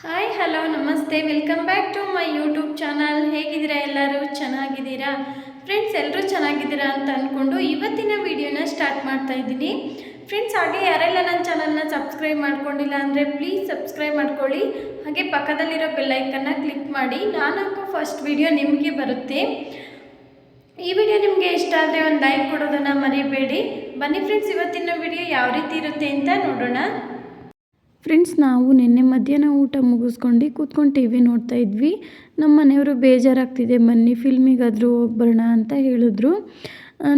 Hi hello ನಮಸ್ತೆ. Welcome back to my YouTube channel ಹೇಗಿದ್ದೀರಾ ಎಲ್ಲರೂ? ಚೆನ್ನಾಗಿದ್ದೀರಾ? ಫ್ರೆಂಡ್ಸ್ ಎಲ್ಲರೂ ಚೆನ್ನಾಗಿದ್ದೀರಾ ಅಂತ ಅಂದ್ಕೊಂಡು ಇವತ್ತಿನ ವಿಡಿಯೋನ ಸ್ಟಾರ್ಟ್ ಮಾಡ್ತಾ ಇದ್ದೀನಿ. ಫ್ರೆಂಡ್ಸ್ ಹಾಗೆ ಯಾರೆಲ್ಲ ನನ್ನ ಚಾನಲ್ನ ಸಬ್ಸ್ಕ್ರೈಬ್ ಮಾಡ್ಕೊಂಡಿಲ್ಲ ಅಂದರೆ ಪ್ಲೀಸ್ ಸಬ್ಸ್ಕ್ರೈಬ್ ಮಾಡ್ಕೊಳ್ಳಿ. ಹಾಗೆ ಪಕ್ಕದಲ್ಲಿರೋ ಬೆಲ್ಲೈಕನ್ನ ಕ್ಲಿಕ್ ಮಾಡಿ. ನಾನು ಹಾಕೋ ಫಸ್ಟ್ ವಿಡಿಯೋ ನಿಮಗೆ ಬರುತ್ತೆ. ಈ ವಿಡಿಯೋ ನಿಮಗೆ ಇಷ್ಟ ಆದರೆ ಒಂದು ಲೈಕ್ ಕೊಡೋದನ್ನು ಮರಿಬೇಡಿ. ಬನ್ನಿ ಫ್ರೆಂಡ್ಸ್ ಇವತ್ತಿನ ವಿಡಿಯೋ ಯಾವ ರೀತಿ ಇರುತ್ತೆ ಅಂತ ನೋಡೋಣ. ಫ್ರೆಂಡ್ಸ್, ನಾವು ನಿನ್ನೆ ಮಧ್ಯಾಹ್ನ ಊಟ ಮುಗಿಸ್ಕೊಂಡು ಕೂತ್ಕೊಂಡು ಟಿ ವಿ ನೋಡ್ತಾ ಇದ್ವಿ. ನಮ್ಮ ಮನೆಯವರು ಬೇಜಾರಾಗ್ತಿದೆ, ಬನ್ನಿ ಫಿಲ್ಮಿಗಾದರೂ ಹೋಗ್ಬರೋಣ ಅಂತ ಹೇಳಿದ್ರು.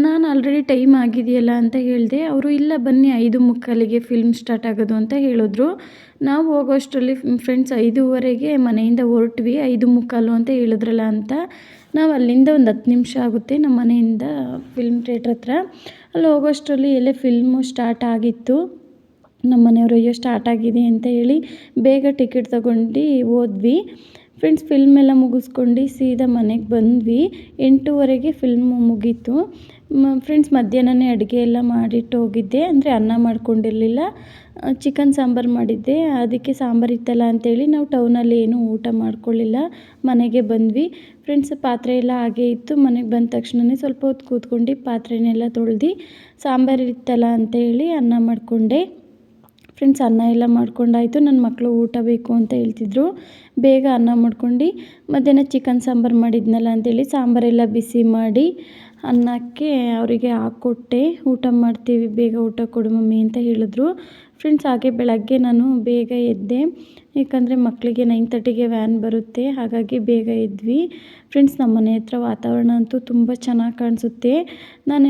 ನಾನು ಆಲ್ರೆಡಿ ಟೈಮ್ ಆಗಿದೆಯಲ್ಲ ಅಂತ ಹೇಳಿದೆ, ಅವರು ಇಲ್ಲ ಬನ್ನಿ ಐದು ಮುಕ್ಕಾಲಿಗೆ ಫಿಲ್ಮ್ ಸ್ಟಾರ್ಟ್ ಆಗೋದು ಅಂತ ಹೇಳಿದ್ರು. ನಾವು ಹೋಗೋಷ್ಟರಲ್ಲಿ ಫ್ರೆಂಡ್ಸ್ ಐದೂವರೆಗೆ ಮನೆಯಿಂದ ಹೊರಟ್ವಿ, ಐದು ಮುಕ್ಕಾಲು ಅಂತ ಹೇಳಿದ್ರಲ್ಲ ಅಂತ. ನಾವು ಅಲ್ಲಿಂದ ಒಂದು ಹತ್ತು ನಿಮಿಷ ಆಗುತ್ತೆ ನಮ್ಮ ಮನೆಯಿಂದ ಫಿಲ್ಮ್ ಥಿಯೇಟ್ರ್ ಹತ್ರ. ಅಲ್ಲಿ ಹೋಗೋಷ್ಟರಲ್ಲಿ ಎಲ್ಲೇ ಫಿಲ್ಮು ಸ್ಟಾರ್ಟ್ ಆಗಿತ್ತು. ನಮ್ಮ ಮನೆಯವರು ಅಯ್ಯೋ ಸ್ಟಾರ್ಟ್ ಆಗಿದೆ ಅಂತ ಹೇಳಿ ಬೇಗ ಟಿಕೆಟ್ ತಗೊಂಡು ಹೋದ್ವಿ. ಫ್ರೆಂಡ್ಸ್ ಫಿಲ್ಮ್ ಎಲ್ಲ ಮುಗಿಸ್ಕೊಂಡು ಸೀದಾ ಮನೆಗೆ ಬಂದ್ವಿ. ಎಂಟೂವರೆಗೆ ಫಿಲ್ಮು ಮುಗೀತು. ಫ್ರೆಂಡ್ಸ್ ಮಧ್ಯಾಹ್ನನೇ ಅಡುಗೆ ಎಲ್ಲ ಮಾಡಿಟ್ಟು ಹೋಗಿದ್ದೆ. ಅಂದರೆ ಅನ್ನ ಮಾಡ್ಕೊಂಡಿರಲಿಲ್ಲ. ಚಿಕನ್ ಸಾಂಬಾರು ಮಾಡಿದ್ದೆ. ಅದಕ್ಕೆ ಸಾಂಬಾರು ಇತ್ತಲ್ಲ ಅಂಥೇಳಿ ನಾವು ಟೌನಲ್ಲಿ ಏನೂ ಊಟ ಮಾಡ್ಕೊಳ್ಳಿಲ್ಲ. ಮನೆಗೆ ಬಂದ್ವಿ. ಫ್ರೆಂಡ್ಸ್ ಪಾತ್ರೆ ಎಲ್ಲ ಹಾಗೆ ಇತ್ತು. ಮನೆಗೆ ಬಂದ ತಕ್ಷಣವೇ ಸ್ವಲ್ಪ ಹೊತ್ತು ಕೂತ್ಕೊಂಡು ಪಾತ್ರೆನೆಲ್ಲ ತೊಳ್ದು ಸಾಂಬಾರು ಇತ್ತಲ್ಲ ಅಂತೇಳಿ ಅನ್ನ ಮಾಡಿಕೊಂಡೆ. ಫ್ರೆಂಡ್ಸ್ ಅನ್ನ ಎಲ್ಲ ಮಾಡ್ಕೊಂಡಾಯಿತು. ನನ್ನ ಮಕ್ಕಳು ಊಟ ಬೇಕು ಅಂತ ಹೇಳ್ತಿದ್ರು. ಬೇಗ ಅನ್ನ ಮಾಡ್ಕೊಂಡು ಮಧ್ಯಾಹ್ನ ಚಿಕನ್ ಸಾಂಬಾರು ಮಾಡಿದ್ನಲ್ಲ ಅಂತೇಳಿ ಸಾಂಬಾರೆಲ್ಲ ಬಿಸಿ ಮಾಡಿ ಅನ್ನಕ್ಕೆ ಅವರಿಗೆ ಹಾಕ್ಕೊಟ್ಟೆ. ಊಟ ಮಾಡ್ತೀವಿ, ಬೇಗ ಊಟ ಕೊಡು ಮಮ್ಮಿ ಅಂತ ಹೇಳಿದ್ರು. ಫ್ರೆಂಡ್ಸ್ ಹಾಗೆ ಬೆಳಗ್ಗೆ ನಾನು ಬೇಗ ಎದ್ದೆ. ಏಕೆಂದರೆ ಮಕ್ಕಳಿಗೆ ನೈನ್ ತರ್ಟಿಗೆ ವ್ಯಾನ್ ಬರುತ್ತೆ. ಹಾಗಾಗಿ ಬೇಗ ಎದ್ವಿ. ಫ್ರೆಂಡ್ಸ್ ನಮ್ಮ ಮನೆ ಹತ್ರ ವಾತಾವರಣ ಅಂತೂ ತುಂಬ ಚೆನ್ನಾಗಿ ಕಾಣಿಸುತ್ತೆ. ನಾನು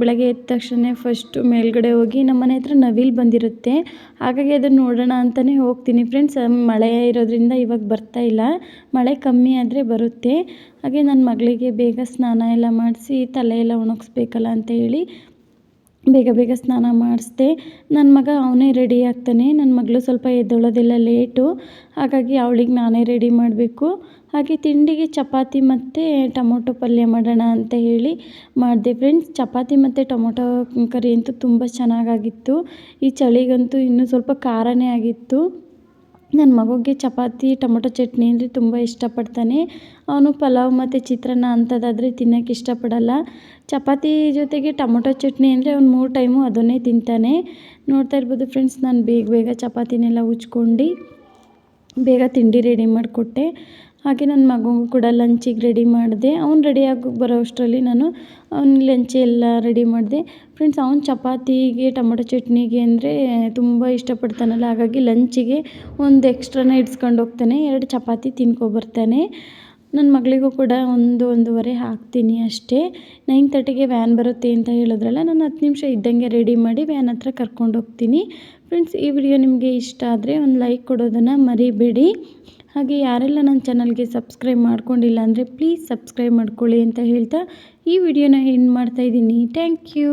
ಬೆಳಗ್ಗೆ ಎದ್ದ ತಕ್ಷಣ ಫಸ್ಟು ಮೇಲ್ಗಡೆ ಹೋಗಿ ನಮ್ಮ ಮನೆ ಹತ್ರ ನವಿಲು ಬಂದಿರುತ್ತೆ. ಹಾಗಾಗಿ ಅದನ್ನು ನೋಡೋಣ ಅಂತಲೇ ಹೋಗ್ತೀನಿ. ಫ್ರೆಂಡ್ಸ್ ಮಳೆ ಇರೋದ್ರಿಂದ ಇವಾಗ ಬರ್ತಾ ಇಲ್ಲ. ಮಳೆ ಕಮ್ಮಿ ಆದರೆ ಬರುತ್ತೆ. ಹಾಗೆ ನನ್ನ ಮಗಳಿಗೆ ಬೇಗ ಸ್ನಾನ ಎಲ್ಲ ಮಾಡಿಸಿ ತಲೆ ಎಲ್ಲ ಒಣಗಿಸ್ಬೇಕಲ್ಲ ಅಂತ ಹೇಳಿ ಬೇಗ ಬೇಗ ಸ್ನಾನ ಮಾಡಿಸ್ದೆ. ನನ್ನ ಮಗ ಅವನೇ ರೆಡಿ ಆಗ್ತಾನೆ. ನನ್ನ ಮಗಳು ಸ್ವಲ್ಪ ಎದ್ದೇಳೋದೆಲ್ಲ ಲೇಟು. ಹಾಗಾಗಿ ಅವಳಿಗೆ ನಾನೇ ರೆಡಿ ಮಾಡಬೇಕು. ಹಾಗೆ ತಿಂಡಿಗೆ ಚಪಾತಿ ಮತ್ತು ಟೊಮೊಟೊ ಪಲ್ಯ ಮಾಡೋಣ ಅಂತ ಹೇಳಿ ಮಾಡಿದೆ. ಫ್ರೆಂಡ್ಸ್ ಚಪಾತಿ ಮತ್ತು ಟೊಮೊಟೊ ಕರಿ ಅಂತೂ ತುಂಬ ಚೆನ್ನಾಗಾಗಿತ್ತು. ಈ ಚಳಿಗಂತೂ ಇನ್ನೂ ಸ್ವಲ್ಪ ಖಾರನೇ ಆಗಿತ್ತು. ನನ್ನ ಮಗುಗೆ ಚಪಾತಿ, ಟೊಮೊಟೊ ಚಟ್ನಿ ಅಂದರೆ ತುಂಬ ಇಷ್ಟಪಡ್ತಾನೆ. ಅವನು ಪಲಾವ್ ಮತ್ತು ಚಿತ್ರಾನ್ನ ಅಂಥದ್ದಾದರೆ ತಿನ್ನೋಕ್ಕೆ ಇಷ್ಟಪಡಲ್ಲ. ಚಪಾತಿ ಜೊತೆಗೆ ಟೊಮೊಟೊ ಚಟ್ನಿ ಅಂದರೆ ಅವ್ನು ಮೂರು ಟೈಮು ಅದನ್ನೇ ತಿಂತಾನೆ. ನೋಡ್ತಾ ಇರ್ಬೋದು ಫ್ರೆಂಡ್ಸ್ ನಾನು ಬೇಗ ಬೇಗ ಚಪಾತಿನೆಲ್ಲ ಉಜ್ಕೊಂಡು ಬೇಗ ತಿಂಡಿ ರೆಡಿ ಮಾಡಿಕೊಟ್ಟೆ. ಹಾಗೆ ನನ್ನ ಮಗುಗೂ ಕೂಡ ಲಂಚಿಗೆ ರೆಡಿ ಮಾಡಿದೆ. ಅವ್ನು ರೆಡಿಯಾಗಿ ಬರೋ ಅಷ್ಟರಲ್ಲಿ ನಾನು ಅವ್ನ ಲಂಚ್ ಎಲ್ಲ ರೆಡಿ ಮಾಡಿದೆ. ಫ್ರೆಂಡ್ಸ್ ಅವ್ನು ಚಪಾತಿಗೆ, ಟೊಮೊಟೊ ಚಟ್ನಿಗೆ ಅಂದರೆ ತುಂಬ ಇಷ್ಟಪಡ್ತಾನಲ್ಲ. ಹಾಗಾಗಿ ಲಂಚಿಗೆ ಒಂದು ಎಕ್ಸ್ಟ್ರಾನೇ ಇಡ್ಸ್ಕೊಂಡು ಹೋಗ್ತಾನೆ. ಎರಡು ಚಪಾತಿ ತಿನ್ಕೊಬರ್ತಾನೆ. ನನ್ನ ಮಗಳಿಗೂ ಕೂಡ ಒಂದು ಒಂದೂವರೆ ಹಾಕ್ತೀನಿ ಅಷ್ಟೇ. ನೈನ್ ತರ್ಟಿಗೆ ವ್ಯಾನ್ ಬರುತ್ತೆ ಅಂತ ಹೇಳಿದ್ರಲ್ಲ, ನಾನು ಹತ್ತು ನಿಮಿಷ ಇದ್ದಂಗೆ ರೆಡಿ ಮಾಡಿ ವ್ಯಾನ್ ಹತ್ರ ಕರ್ಕೊಂಡು ಹೋಗ್ತೀನಿ. ಫ್ರೆಂಡ್ಸ್ ಈ ವಿಡಿಯೋ ನಿಮಗೆ ಇಷ್ಟ ಆದರೆ ಒಂದು ಲೈಕ್ ಕೊಡೋದನ್ನು ಮರಿಬೇಡಿ. ಹಾಗೆ ಯಾರೆಲ್ಲ ನನ್ನ ಚಾನಲ್ಗೆ ಸಬ್ಸ್ಕ್ರೈಬ್ ಮಾಡ್ಕೊಂಡಿಲ್ಲ ಅಂದರೆ ಪ್ಲೀಸ್ ಸಬ್ಸ್ಕ್ರೈಬ್ ಮಾಡ್ಕೊಳ್ಳಿ ಅಂತ ಹೇಳ್ತಾ ಈ ವಿಡಿಯೋನ ಎಂಡ್ ಮಾಡ್ತಾಯಿದ್ದೀನಿ ಥ್ಯಾಂಕ್ ಯು